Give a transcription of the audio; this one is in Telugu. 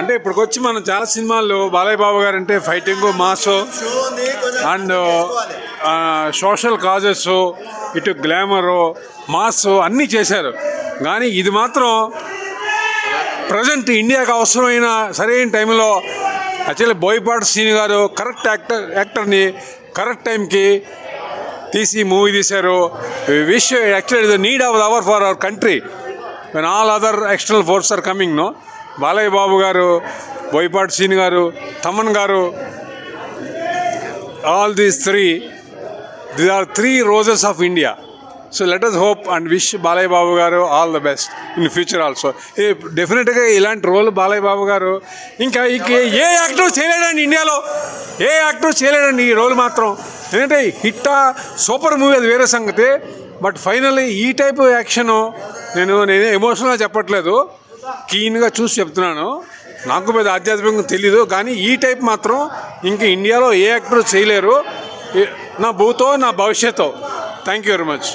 అంటే ఇప్పటికొచ్చి మనం చాలా సినిమాల్లో బాలయ్య బాబు గారు అంటే fighting mass and social causes ఇటు గ్లామరు మాస్ అన్నీ చేశారు. కానీ ఇది మాత్రం ప్రజెంట్ ఇండియాకి అవసరమైన సరైన టైంలో యాక్చువల్లీ బోయపాటి శ్రీని గారు కరెక్ట్ యాక్టర్ యాక్టర్ని కరెక్ట్ టైంకి తీసి మూవీ తీశారు. Wish actually need of hour for our country when all other external forces are coming no Balayya Babu garu Boyapati Srini garu Thaman garu all these three the are three roses of India so let us hope and wish Balayya Babu garu all the best in future also a డెఫినెట్గా ఇలాంటి రోల్ బాలయ్య బాబు గారు ఇంకా ఇక ఏ యాక్టర్ చేయలేడండి ఇండియాలో? ఏ యాక్టర్ చేయలేడండి ఈ రోల్ మాత్రం? ఎందుకంటే హిట్టా సూపర్ మూవీ అది వేరే సంగతి. బట్ ఫైనల్లీ ఈ టైప్ యాక్షను నేను నేను ఎమోషనల్గా చెప్పట్లేదు. కీన్గా చూసి చెప్తున్నాను. నాకు పెద్ద ఆధ్యాత్మికంగా తెలీదు కానీ ఈ టైప్ మాత్రం ఇంక ఇండియాలో ఏ యాక్టర్ చేయలేరు. నా భూతో నా భవిష్యత్తు. Thank you very much